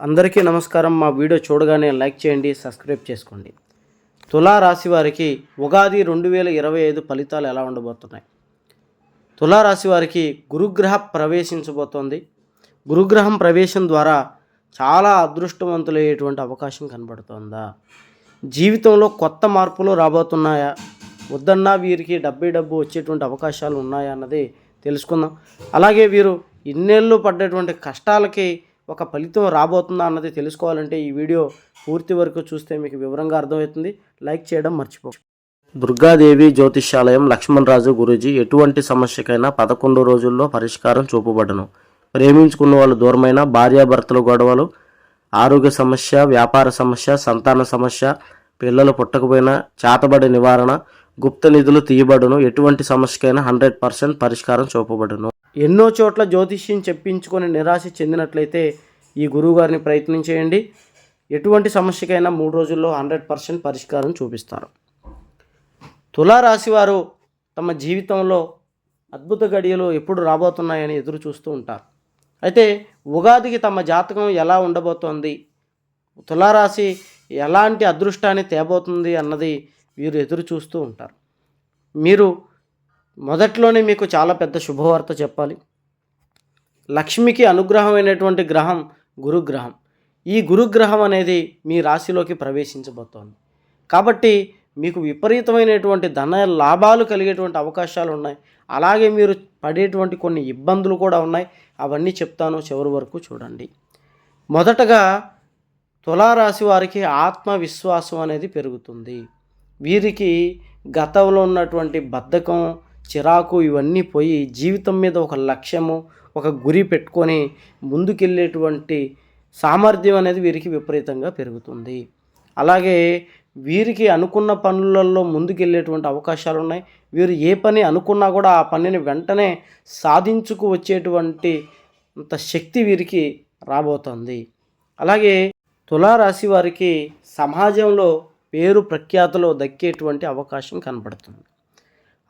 అందరికీ నమస్కారం. మా వీడియో చూడగానే లైక్ చేయండి సబ్స్క్రైబ్ చేసుకోండి. తులా రాశి వారికి ఉగాది రెండు వేల ఇరవై ఐదు ఫలితాలు ఎలా ఉండబోతున్నాయి? తులా రాశి వారికి గురుగ్రహ ప్రవేశించబోతోంది. గురుగ్రహం ప్రవేశం ద్వారా చాలా అదృష్టవంతులయ్యేటువంటి అవకాశం కనబడుతోందా? జీవితంలో కొత్త మార్పులు రాబోతున్నాయా? వద్దన్నా వీరికి డబ్బే డబ్బు వచ్చేటువంటి అవకాశాలు ఉన్నాయా అన్నది తెలుసుకుందాం. అలాగే వీరు ఇన్నేళ్ళు పడ్డటువంటి కష్టాలకి ఒక ఫలితం రాబోతుందా అన్నది తెలుసుకోవాలంటే ఈ వీడియో పూర్తి వరకు చూస్తే మీకు వివరంగా అర్థమవుతుంది. లైక్ చేయడం మర్చిపో. దుర్గాదేవి జ్యోతిష్యాలయం లక్ష్మణరాజు గురూజీ ఎటువంటి సమస్యకైనా పదకొండు రోజుల్లో పరిష్కారం చూపబడను. ప్రేమించుకున్న వాళ్ళు దూరమైన భార్యాభర్తల గొడవలు ఆరోగ్య సమస్య వ్యాపార సమస్య సంతాన సమస్య పిల్లలు పుట్టకపోయినా చేతబడి నివారణ గుప్త నిధులు తీయబడును. ఎటువంటి సమస్యకైనా హండ్రెడ్ పర్సెంట్ పరిష్కారం చూపబడును. ఎన్నో చోట్ల జ్యోతిష్యం చెప్పించుకొని నిరాశ చెందినట్లయితే ఈ గురువుగారిని ప్రయత్నం చేయండి. ఎటువంటి సమస్యకైనా మూడు రోజుల్లో హండ్రెడ్ పర్సెంట్ పరిష్కారం చూపిస్తారు. తులారాశి వారు తమ జీవితంలో అద్భుత గడియలు ఎప్పుడు రాబోతున్నాయని ఎదురు చూస్తూ ఉంటారు. అయితే ఉగాదికి తమ జాతకం ఎలా ఉండబోతోంది? తులారాశి ఎలాంటి అదృష్టాన్ని తేబోతుంది అన్నది వీరు ఎదురు చూస్తూ ఉంటారు. మీరు మొదట్లోనే మీకు చాలా పెద్ద శుభవార్త చెప్పాలి. లక్ష్మికి అనుగ్రహమైనటువంటి గ్రహం గురుగ్రహం. ఈ గురుగ్రహం అనేది మీ రాశిలోకి ప్రవేశించబోతోంది. కాబట్టి మీకు విపరీతమైనటువంటి ధన లాభాలు కలిగేటువంటి అవకాశాలు ఉన్నాయి. అలాగే మీరు పడేటువంటి కొన్ని ఇబ్బందులు కూడా ఉన్నాయి. అవన్నీ చెప్తాను చివరి వరకు చూడండి. మొదటగా తులారాశి వారికి ఆత్మవిశ్వాసం అనేది పెరుగుతుంది. వీరికి గతంలో ఉన్నటువంటి బద్ధకం చిరాకు ఇవన్నీ పోయి జీవితం మీద ఒక లక్ష్యము ఒక గురి పెట్టుకొని ముందుకెళ్ళేటువంటి సామర్థ్యం అనేది వీరికి విపరీతంగా పెరుగుతుంది. అలాగే వీరికి అనుకున్న పనులలో ముందుకెళ్ళేటువంటి అవకాశాలు ఉన్నాయి. వీరు ఏ పని అనుకున్నా కూడా ఆ పనిని వెంటనే సాధించుకు వచ్చేటువంటి అంత శక్తి వీరికి రాబోతుంది. అలాగే తులారాశి వారికి సమాజంలో పేరు ప్రఖ్యాతలో దక్కేటువంటి అవకాశం కనబడుతుంది.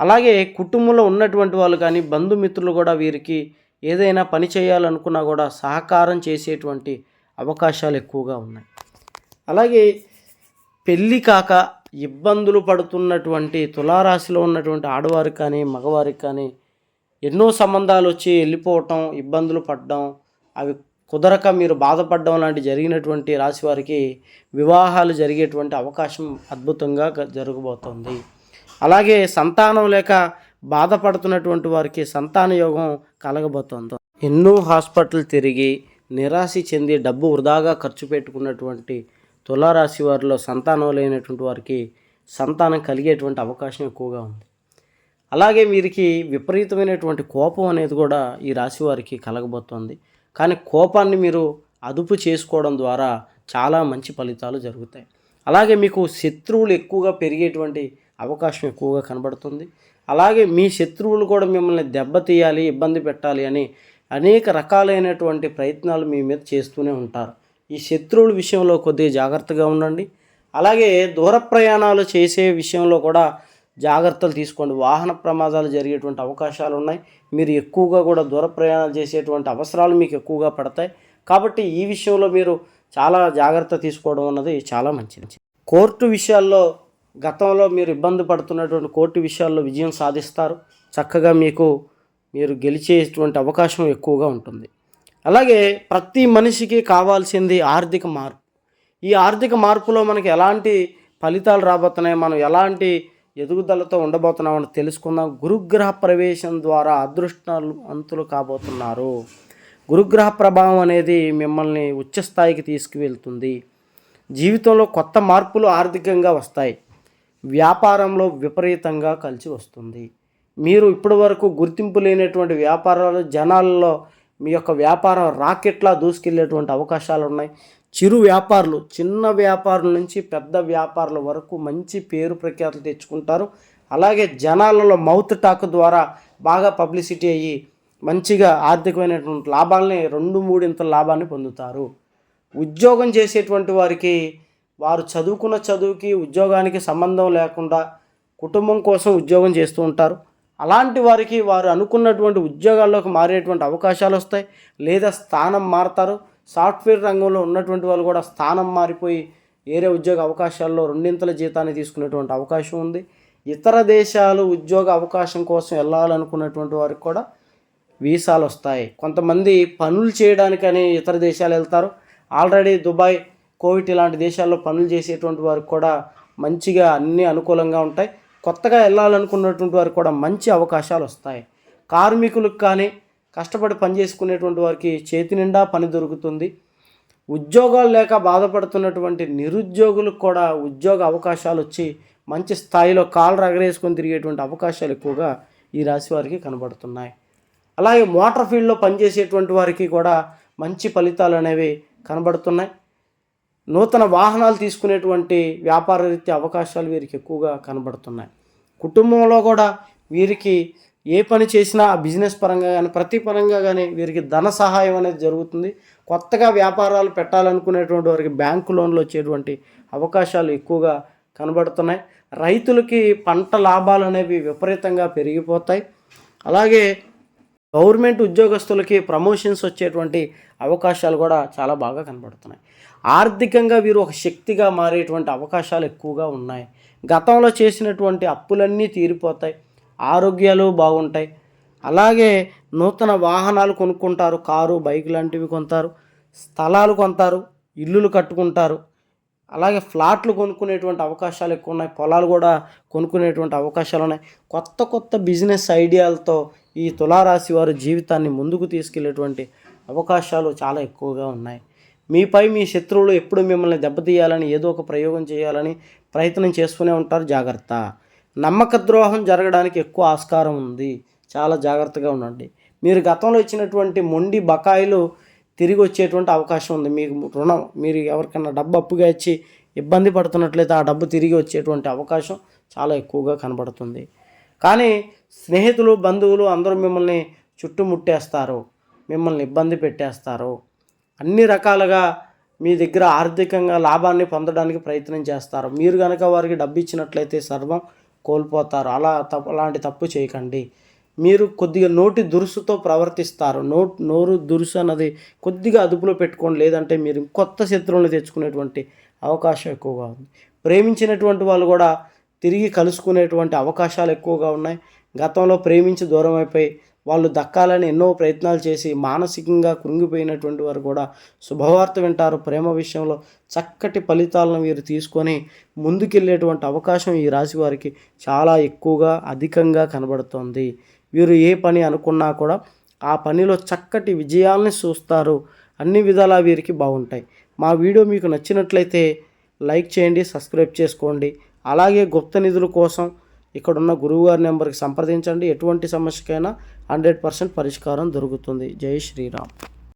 అలాగే కుటుంబంలో ఉన్నటువంటి వాళ్ళు కానీ బంధుమిత్రులు కూడా వీరికి ఏదైనా పని చేయాలనుకున్నా కూడా సహకారం చేసేటువంటి అవకాశాలు ఎక్కువగా ఉన్నాయి. అలాగే పెళ్ళి కాక ఇబ్బందులు పడుతున్నటువంటి తులారాశిలో ఉన్నటువంటి ఆడవారికి కానీ మగవారికి కానీ ఎన్నో సంబంధాలు వచ్చి వెళ్ళిపోవటం ఇబ్బందులు పడడం అవి కుదరక మీరు బాధపడడం లాంటి జరిగినటువంటి రాశి వారికి వివాహాలు జరిగేటువంటి అవకాశం అద్భుతంగా జరగబోతోంది. అలాగే సంతానం లేక బాధపడుతున్నటువంటి వారికి సంతాన యోగం కలగబోతోంది. ఎన్నో హాస్పిటల్ తిరిగి నిరాశ చెంది డబ్బు వృధాగా ఖర్చు పెట్టుకున్నటువంటి తులారాశి వారిలో సంతానం లేనటువంటి వారికి సంతానం కలిగేటువంటి అవకాశం ఎక్కువగా ఉంది. అలాగే వీరికి విపరీతమైనటువంటి కోపం అనేది కూడా ఈ రాశి వారికి కలగబోతోంది. కానీ కోపాన్ని మీరు అదుపు చేసుకోవడం ద్వారా చాలా మంచి ఫలితాలు జరుగుతాయి. అలాగే మీకు శత్రువులు ఎక్కువగా పెరిగేటువంటి అవకాశం ఎక్కువగా కనబడుతుంది. అలాగే మీ శత్రువులు కూడా మిమ్మల్ని దెబ్బతీయాలి ఇబ్బంది పెట్టాలి అని అనేక రకాలైనటువంటి ప్రయత్నాలు మీ మీద చేస్తూనే ఉంటారు. ఈ శత్రువుల విషయంలో కొద్దిగా జాగ్రత్తగా ఉండండి. అలాగే దూర ప్రయాణాలు చేసే విషయంలో కూడా జాగ్రత్తలు తీసుకోండి. వాహన ప్రమాదాలు జరిగేటువంటి అవకాశాలు ఉన్నాయి. మీరు ఎక్కువగా కూడా దూర ప్రయాణాలు చేసేటువంటి అవసరాలు మీకు ఎక్కువగా పడతాయి. కాబట్టి ఈ విషయంలో మీరు చాలా జాగ్రత్త తీసుకోవడం అన్నది చాలా మంచిది. కోర్టు విషయాల్లో గతంలో మీరు ఇబ్బంది పడుతున్నటువంటి కోర్టు విషయాల్లో విజయం సాధిస్తారు. చక్కగా మీకు మీరు గెలిచేటువంటి అవకాశం ఎక్కువగా ఉంటుంది. అలాగే ప్రతి మనిషికి కావాల్సింది ఆర్థిక మార్పు. ఈ ఆర్థిక మార్పులో మనకి ఎలాంటి ఫలితాలు రాబోతున్నాయి? మనం ఎలాంటి ఎదుగుదలతో ఉండబోతున్నామని తెలుసుకుందాం. గురుగ్రహ ప్రవేశం ద్వారా అదృష్టాలు అంతులు కాబోతున్నారు. గురుగ్రహ ప్రభావం అనేది మిమ్మల్ని ఉచ్చస్థాయికి తీసుకువెళ్తుంది. జీవితంలో కొత్త మార్పులు ఆర్థికంగా వస్తాయి. వ్యాపారంలో విపరీతంగా కలిసి వస్తుంది. మీరు ఇప్పటి వరకు గుర్తింపు లేనటువంటి వ్యాపారాలు జనాల్లో మీ యొక్క వ్యాపారం రాకెట్లా దూసుకెళ్ళేటువంటి అవకాశాలు ఉన్నాయి. చిరు వ్యాపారులు చిన్న వ్యాపారుల నుంచి పెద్ద వ్యాపారుల వరకు మంచి పేరు ప్రఖ్యాతులు తెచ్చుకుంటారు. అలాగే జనాలలో మౌత్ టాక్ ద్వారా బాగా పబ్లిసిటీ అయ్యి మంచిగా ఆర్థికమైనటువంటి లాభాలని రెండు మూడింత లాభాన్ని పొందుతారు. ఉద్యోగం చేసేటువంటి వారికి వారు చదువుకున్న చదువుకి ఉద్యోగానికి సంబంధం లేకుండా కుటుంబం కోసం ఉద్యోగం చేస్తూ ఉంటారు. అలాంటి వారికి వారు అనుకున్నటువంటి ఉద్యోగాల్లోకి మారేటువంటి అవకాశాలు వస్తాయి. లేదా స్థానం మారుతారు. సాఫ్ట్వేర్ రంగంలో ఉన్నటువంటి వాళ్ళు కూడా స్థానం మారిపోయి వేరే ఉద్యోగ అవకాశాల్లో రెండింతల జీతాన్ని తీసుకునేటువంటి అవకాశం ఉంది. ఇతర దేశాలు ఉద్యోగ అవకాశం కోసం వెళ్ళాలనుకున్నటువంటి వారికి కూడా వీసాలు వస్తాయి. కొంతమంది పనులు చేయడానికని ఇతర దేశాలు వెళ్తారు. ఆల్రెడీ దుబాయ్ కోవిడ్ ఇలాంటి దేశాల్లో పనులు చేసేటువంటి వారికి కూడా మంచిగా అన్నీ అనుకూలంగా ఉంటాయి. కొత్తగా వెళ్ళాలనుకున్నటువంటి వారికి కూడా మంచి అవకాశాలు వస్తాయి. కార్మికులకు కానీ కష్టపడి పని చేసుకునేటువంటి వారికి చేతి నిండా పని దొరుకుతుంది. ఉద్యోగాలు లేక బాధపడుతున్నటువంటి నిరుద్యోగులకు కూడా ఉద్యోగ అవకాశాలు వచ్చి మంచి స్థాయిలో కాళ్ళు రగరేసుకొని తిరిగేటువంటి అవకాశాలు ఎక్కువగా ఈ రాశి వారికి కనబడుతున్నాయి. అలాగే మోటార్ ఫీల్డ్లో పనిచేసేటువంటి వారికి కూడా మంచి ఫలితాలు అనేవి కనబడుతున్నాయి. నూతన వాహనాలు తీసుకునేటువంటి వ్యాపార రీత్యా అవకాశాలు వీరికి ఎక్కువగా కనబడుతున్నాయి. కుటుంబంలో కూడా వీరికి ఏ పని చేసినా ఆ బిజినెస్ పరంగా కానీ ప్రతి పరంగా కానీ వీరికి ధన సహాయం అనేది జరుగుతుంది. కొత్తగా వ్యాపారాలు పెట్టాలనుకునేటువంటి వారికి బ్యాంకు లోన్లు వచ్చేటువంటి అవకాశాలు ఎక్కువగా కనబడుతున్నాయి. రైతులకి పంట లాభాలు అనేవి విపరీతంగా పెరిగిపోతాయి. అలాగే గవర్నమెంట్ ఉద్యోగస్తులకి ప్రమోషన్స్ వచ్చేటువంటి అవకాశాలు కూడా చాలా బాగా కనబడుతున్నాయి. ఆర్థికంగా వీరు ఒక శక్తిగా మారేటువంటి అవకాశాలు ఎక్కువగా ఉన్నాయి. గతంలో చేసినటువంటి అప్పులన్నీ తీరిపోతాయి. ఆరోగ్యాలు బాగుంటాయి. అలాగే నూతన వాహనాలు కొనుక్కుంటారు. కారు బైక్ లాంటివి కొంటారు స్థలాలు కొంటారు ఇల్లులు కట్టుకుంటారు. అలాగే ఫ్లాట్లు కొనుక్కునేటువంటి అవకాశాలు ఎక్కువ ఉన్నాయి పొలాలు కూడా కొనుక్కునేటువంటి అవకాశాలు ఉన్నాయి. కొత్త కొత్త బిజినెస్ ఐడియాలతో ఈ తులారాశి వారి జీవితాన్ని ముందుకు తీసుకెళ్ళేటువంటి అవకాశాలు చాలా ఎక్కువగా ఉన్నాయి. మీపై మీ శత్రువులు ఎప్పుడు మిమ్మల్ని దెబ్బతీయాలని ఏదో ఒక ప్రయోగం చేయాలని ప్రయత్నం చేస్తూనే ఉంటారు. జాగ్రత్త. నమ్మక ద్రోహం జరగడానికి ఎక్కువ ఆస్కారం ఉంది. చాలా జాగ్రత్తగా ఉండండి. మీరు గతంలో ఇచ్చినటువంటి మొండి బకాయిలు తిరిగి వచ్చేటువంటి అవకాశం ఉంది. మీకు రుణం మీరు ఎవరికైనా డబ్బు అప్పుగా ఇచ్చి ఇబ్బంది పడుతున్నట్లయితే ఆ డబ్బు తిరిగి వచ్చేటువంటి అవకాశం చాలా ఎక్కువగా కనబడుతుంది. కానీ స్నేహితులు బంధువులు అందరూ మిమ్మల్ని చుట్టుముట్టేస్తారు. మిమ్మల్ని ఇబ్బంది పెట్టేస్తారు. అన్ని రకాలుగా మీ దగ్గర ఆర్థికంగా లాభాన్ని పొందడానికి ప్రయత్నం చేస్తారు. మీరు కనుక వారికి డబ్బు ఇచ్చినట్లయితే సర్వం కోల్పోతారు. అలా తప్పు అలాంటి తప్పు చేయకండి. మీరు కొద్దిగా నోటి దురుసుతో ప్రవర్తిస్తారు. నోటు నోరు దురుసు అన్నది కొద్దిగా అదుపులో పెట్టుకోండి. లేదంటే మీరు కొత్త శత్రువులను తెచ్చుకునేటువంటి అవకాశం ఎక్కువగా ఉంది. ప్రేమించినటువంటి వాళ్ళు కూడా తిరిగి కలుసుకునేటువంటి అవకాశాలు ఎక్కువగా ఉన్నాయి. గతంలో ప్రేమించి దూరం అయిపోయి వాళ్ళు దక్కాలని ఎన్నో ప్రయత్నాలు చేసి మానసికంగా కృంగిపోయినటువంటి వారు కూడా శుభవార్త వింటారు. ప్రేమ విషయంలో చక్కటి ఫలితాలను వీరు తీసుకొని ముందుకెళ్ళేటువంటి అవకాశం ఈ రాశి వారికి చాలా ఎక్కువగా అధికంగా కనబడుతోంది. వీరు ఏ పని అనుకున్నా కూడా ఆ పనిలో చక్కటి విజయాల్ని చూస్తారు. అన్ని విధాలా వీరికి బాగుంటాయి. మా వీడియో మీకు నచ్చినట్లయితే లైక్ చేయండి సబ్స్క్రైబ్ చేసుకోండి. అలాగే గుప్త నిధుల కోసం ఇక్కడున్న గురువుగారి నెంబర్కి సంప్రదించండి. ఎటువంటి సమస్యకైనా హండ్రెడ్ పర్సెంట్ పరిష్కారం దొరుకుతుంది. జై శ్రీరామ్.